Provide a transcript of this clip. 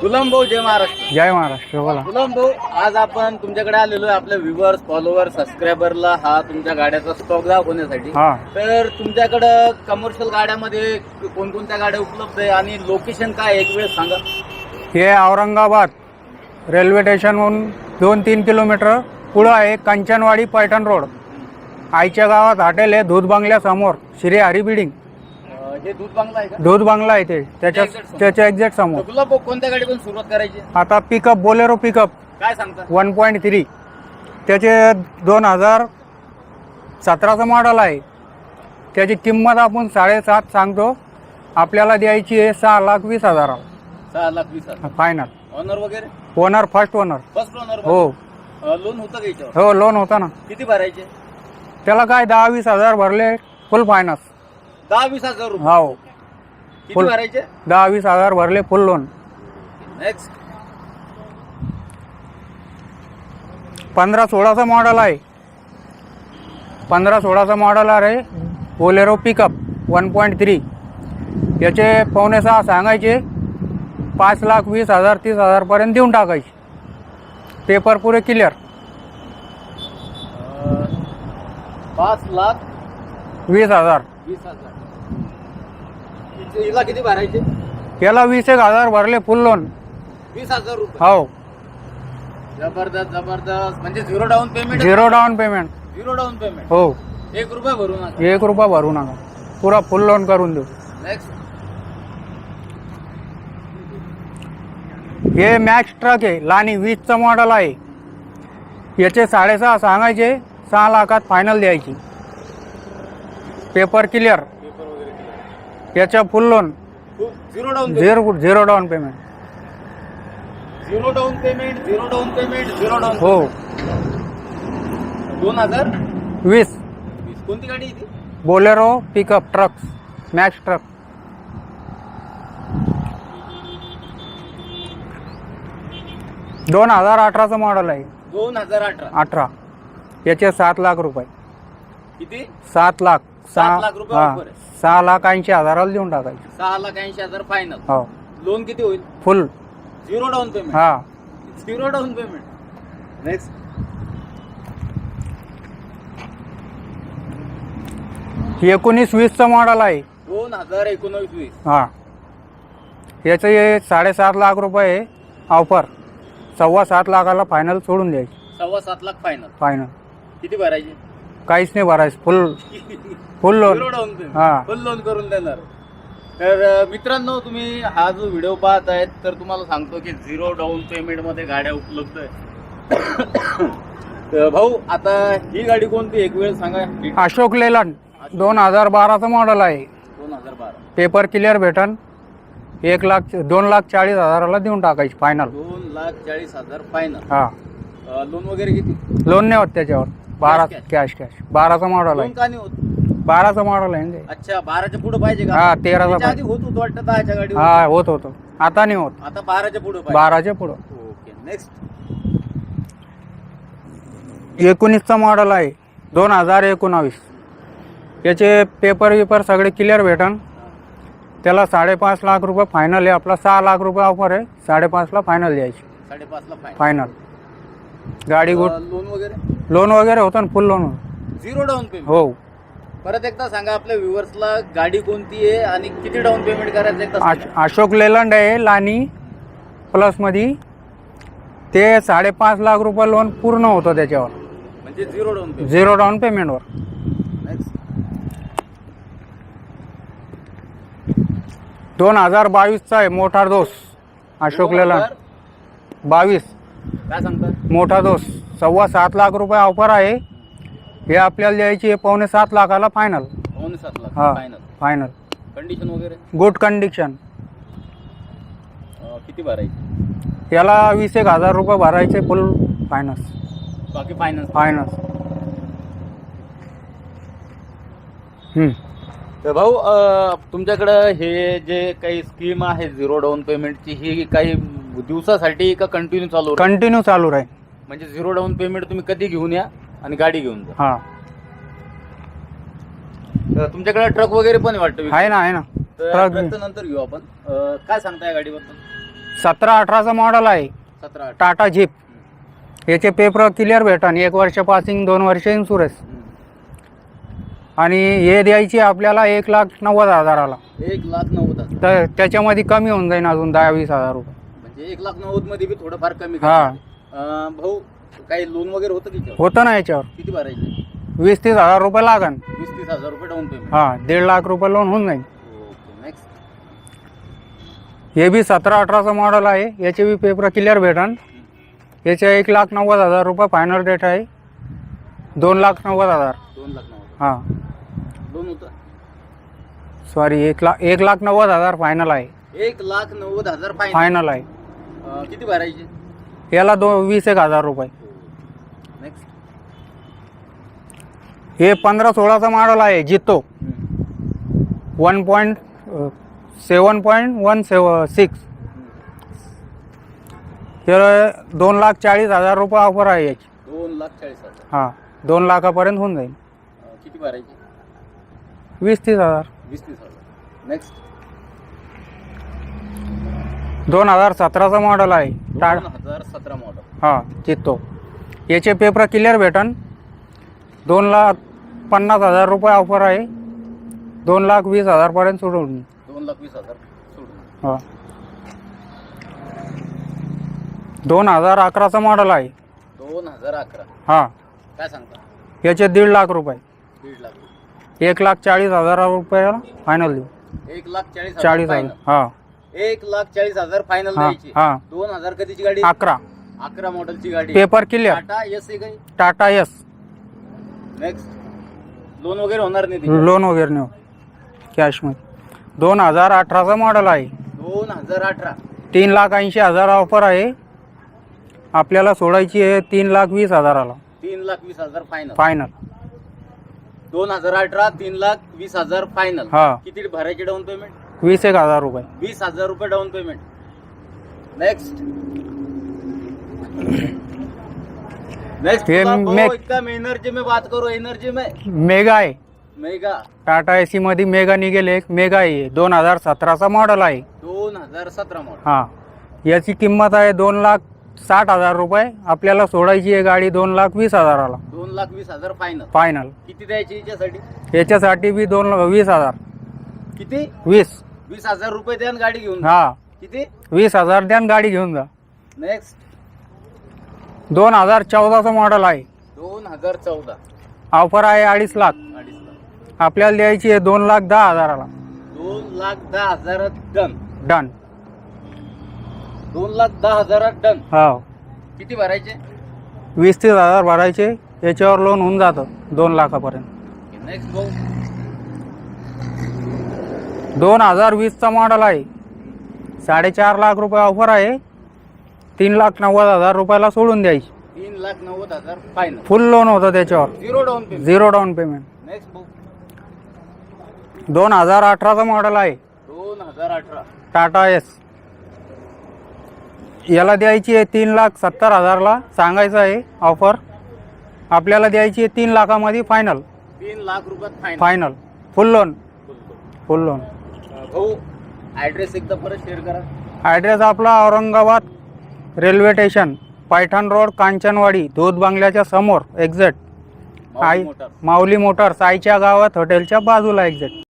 गुलाम भाऊ जय महाराष्ट्र. जय महाराष्ट्र बोला. गुलाम भाऊ आज आपण तुमच्याकडे आलेलो आहे आपल्या व्ह्युअर्स फॉलोअर सबस्क्रायबरला हा तुमच्या गाड्याचा स्टॉक दाखवण्यासाठी. हा. तर तुमच्याकडं कमर्शियल गाड्यामध्ये कोणकोणत्या गाड्या उपलब्ध आहे आणि लोकेशन काय आहे? एक वेळ सांगा. हे औरंगाबाद रेल्वे स्टेशनहून दोन तीन किलोमीटर पुढं आहे कंचनवाडी पैठण रोड आईच्या गावात हॉटेल आहे दूध बंगल्यासमोर श्री हरी बिल्डिंग हे दूध बांगला आहे का? दूध बंगला आहे ते. त्याच्या Exact समोर. त्याच्या एक्झॅक्ट समोर. भाऊ कोणत्या गाडीपासून सुरुवात करायची? आता पिकअप बोलेरो पिकअप काय सांगता? वन पॉईंट थ्री त्याचे दोन हजार सतराचं मॉडल आहे. त्याची किंमत आपण साडेसात सांगतो. आपल्याला द्यायची आहे सहा लाख वीस हजार सहा लाख वीस हजार. फायनल ऑनर वगैरे? Owner first owner first owner हो. लोन होतं का याच्यावर? हो लोन होता ना. किती भरायचे? त्याला काय दहा वीस हजार भरले? फुल फायनान्स दहा वीस हजार रुपये. हो किती full. भरायचे? दहा वीस हजार भरले फुल लोन नेक्स्ट पंधरा सोळाचं मॉडल आहे. पंधरा सोळाचं मॉडल आहे Bolero pickup one point three याचे पावणे सहा सांगायचे पाच लाख वीस हजार तीस हजारपर्यंत देऊन टाकायचे. पेपर पुरे क्लिअर पाच लाख वीस हजार. वीस हजार. हिचे- हिला किती भरायचे? याला वीस एक हजार भरले फुल लोन वीस हजार रुपये. हो. जबरदस्त जबरदस्त. म्हणजे zero down payment zero down payment zero down payment हो. एक रुपया भरू नका एक रुपया भरू नका पुरा फुल लोन करून देऊ. हे मॅक्स ट्रक आहे. लानी वीसचं मॉडल आहे. याचे साडेसहा सांगायचे सहा लाखात फायनल द्यायची. Paper clear. पेपर वगैरे केलं. याच्या फुल लोन खूप zero down zero zero down payment zero down payment zero down payment zero down हो. दोन हजार? वीस. वीस. कोणती गाडी आहे ती? Bolero pickup truck Max truck दोन हजार अठराचं मॉडल आहे. दोन हजार अठरा. अठरा. याचे सात लाख रुपये. किती? सात लाख. सात लाख रुपये offer आहे. सहा लाख ऐंशी हजाराला देऊन टाकायचे. सहा लाख ऐंशी हजार फायनल हो. लोन किती होईल? फुल झिरो डाऊन पेमेंट हा. झिरो डाऊन पेमेंट नेक्स्ट एकोणीस वीसचं मॉडल आहे. दोन हजार एकोणवीस वीस. हा. याचं हे साडेसात लाख रुपये ऑफर सव्वा सात लाखाला फायनल सोडून द्यायची. सव्वा सात लाख फायनल फायनल किती भरायचे? काहीच नाही भरायचं. फुल फुल लोन हा. फुल लोन करून देणार. तर अ, मित्रांनो तुम्ही हा जो व्हिडिओ पाहत आहेत तर तुम्हाला सांगतो की झिरो डाऊन पेमेंटमध्ये गाड्या उपलब्ध आहेत. तर भाऊ आता ही गाडी कोणती एक वेळ सांगा. अशोक लेलंड. दोन हजार बाराचं मॉडल आहे. दोन हजार बारा. पेपर क्लिअर भेटन. एक लाख दोन लाख चाळीस हजाराला देऊन टाकायची फायनल दोन लाख चाळीस हजार फायनल हा. लोन वगैरे किती? लोन नाही होत त्याच्यावर. बारा Cash. कॅश कॅश बाराचं मॉडल आहे. होत. बाराचं मॉडल आहे ना ते. अच्छा बाराच्या पुढे पाहिजे का? हा, तेराचा त्याच्या पाहिजे. होत होत वाटतं दहाच्या हा होत होतं. आता नाही होत. आता बाराच्या पुढे पाहिजे. बाराच्या पुढं. ओके नेक्स्ट एकोणीसचं मॉडल आहे. दोन हजार एकोणावीस. याचे पेपर विपर सगळे क्लिअर भेटन. त्याला साडेपाच लाख रुपये फायनल आहे. आपला सहा लाख रुपये ऑफर आहे. साडेपाचला फायनल द्यायची. साडेपाच ला फायनल फायनल गाडी गुड. लोन वगैरे? लोन वगैरे होतं ना full loan zero down payment हो. परत एकदा सांगा आपल्या व्ह्युअर्सला गाडी कोणती आहे आणि किती डाऊन पेमेंट करायचं एकदा. अशोक लेलंड आहे लानी प्लसमध्ये. ते साडेपाच लाख रुपये लोन पूर्ण होतं त्याच्यावर. म्हणजे zero down payment zero down पेमेंटवर दोन हजार बावीसचा आहे मोठा दोस अशोक लेलंड. बावीस. काय सांगता? मोठा दोस सव्वा सात लाख रुपये ऑफर आहे हे आपल्याला द्यायची आहे पावणे सात लाखाला फायनल पावणे सात लाख हा फायनल फायनल कंडिशन वगैरे? गुड कंडिशन अं, किती भरायची? याला वीस एक हजार रुपये भरायचे फुल फायनान्स बाकी फायनान्स फायनान्स हम्म. तर भाऊ अं, तुमच्याकडं हे जे काही स्कीम आहे झिरो डाऊन पेमेंटची ही काही दिवसासाठी का कंटिन्यू चालू राहील? कंटिन्यू चालू राहील. म्हणजे झिरो डाऊन पेमेंट तुम्ही कधी घेऊन या आणि गाडी घेऊन जा. हा. तर तुमच्याकडे ट्रक वगैरे पण आहे वाटतं आहे ना आहे ना. तर ट्रकचं नंतर घेऊ आपण. अं, काय सांगता या गाडीबद्दल? सतरा अठराचं मॉडेल आहे. सतरा अठरा. टाटा जीप याचे पेपर क्लिअर भेटन. एक वर्ष पासिंग दोन वर्ष इन्शुरन्स हम्म. आणि हे द्यायची आपल्याला एक लाख नव्वद हजाराला. एक लाख नव्वद हजार. तर त्याच्यामध्ये कमी होऊन जाईल अजून दहा वीस हजार रुपये. म्हणजे एक लाख नव्वदमध्ये बी थोडंफार कमी हा. अं, भाऊ काही लोन वगैरे होतं की? होतं ना याच्यावर. किती भरायचे? वीस तीस हजार रुपये लागन. वीस तीस हजार रुपये डाऊन पेमेंट हां दीड लाख रुपये लोन होऊन जाईल. ओके नेक्स्ट हे बी सतरा अठराचं मॉडेल आहे. याचे बी पेपर क्लिअर भेटन. याचे एक लाख नव्वद हजार रुपये फायनल रेट आहे. दोन लाख नव्वद हजार. दोन लाख नव्वद हां. लोन होतं? सॉरी एक लाख एक लाख नव्वद हजार फायनल आहे. एक लाख नव्वद हजार फायनल आहे. किती भरायचे? याला दो वीस एक हजार रुपये. नेक्स्ट हे पंधरा सोळाचं मॉडेल आहे Jeeto. One point seven point one seven six तर दोन लाख चाळीस हजार रुपये ऑफर आहे याची. दोन लाख चाळीस हजार. हां दोन लाखापर्यंत होऊन जाईल. अं, किती भरायचे? वीस तीस हजार. वीस तीस हजार. नेक्स्ट दोन हजार सतराचं मॉडेल आहे. टा दोन हजार सतरा मॉडल हां चित्तो. याचे पेपर क्लिअर भेटन. दोन लाख पन्नास हजार रुपये ऑफर आहे. दोन लाख वीस हजारपर्यंत सोडून. दोन लाख वीस हजार सोडून. हां. दोन हजार अकराचं मॉडेल आहे. दोन हजार अकरा. हां. काय सांगता? याचे दीड लाख रुपये. दीड लाख. एक लाख चाळीस हजार रुपयाला फायनल देऊ. एक लाख चाळीस हजार चाळीस हजार. final. हां. एक लाख चाळीस हजार फायनल हां द्यायची. हां. दोन हजार कधीची गाडी? अकरा. अकरा मॉडेलची गाडी. पेपर क्लिअर टाटा एस आहे काही? टाटा एस नेक्स्ट लोन वगैरे होणार नाही? लोन वगैरे नेऊ कॅशमध्ये दोन हजार अठराचं मॉडेल आहे. दोन हजार अठरा. तीन लाख ऐंशी हजार ऑफर आहे. आपल्याला सोडायची आहे तीन लाख वीस हजाराला. तीन लाख वीस हजार फायनल फायनल दोन हजार अठरा तीन लाख वीस हजार फायनल हा. किती भरायचे डाऊन पेमेंट वीस एक हजार रुपये. बीस हजार रुपये डाउन पेमेंट नेक्स्ट नेक्स्ट ये मैं- एकदम एनर्जी में बात करो एनर्जी में? मेगा आहे. मेगा. टाटा ए सी मध्ये मेगा निघेल एक. मेगा आहे. दोन हजार सतराचा मॉडेल आहे. दोन हजार सतरा मॉडल हां. याची किंमत आहे दोन लाख साठ हजार रुपये. आपल्याला सोडायची आहे गाडी दोन लाख वीस हजाराला. दोन लाख वीस हजार फायनल फायनल किती द्यायची याच्यासाठी? याच्यासाठी बी दोन वीस हजार. किती? वीस. वीस हजार रुपये द्या आणि गाडी घेऊन जा. हां. किती? वीस हजार द्या आणि गाडी घेऊन जा. नेक्स्ट दोन हजार चौदाचं मॉडेल आहे. दोन हजार चौदा. ऑफर आहे अडीच लाख. अडीच लाख. आपल्याला द्यायची आहे दोन लाख दहा हजाराला. दोन लाख दहा हजार डन डन दोन लाख दहा हजार डन हो. किती भरायचे? वीस तीस हजार भरायचे. याच्यावर लोन होऊन जातं. दोन लाखापर्यंत. नेक्स्ट भाऊ. दोन हजार वीसचा मॉडेल आहे. साडेचार लाख रुपये ऑफर आहे. तीन लाख नव्वद हजार रुपयाला सोडून द्यायची. तीन लाख नव्वद हजार फायनल फुल लोन होतं त्याच्यावर. Zero down payment zero down payment next दोन हजार अठराचं मॉडेल आहे. दोन हजार अठरा. टाटा एस याला द्यायची आहे तीन लाख सत्तर हजारला. सांगायचं आहे ऑफर आपल्याला द्यायची आहे तीन लाखामध्ये फायनल तीन लाख रुपयात final final full loan full loan भाऊ ॲड्रेस एकदा परत शेअर करा. ॲड्रेस आपला Aurangabad railway station Paithan road Kanchanwadi दूध बंगल्याच्या समोर एक्झॅक्ट आई मोटार. माऊली मोटर्स आईच्या गावात हॉटेलच्या बाजूला एक्झॅक्ट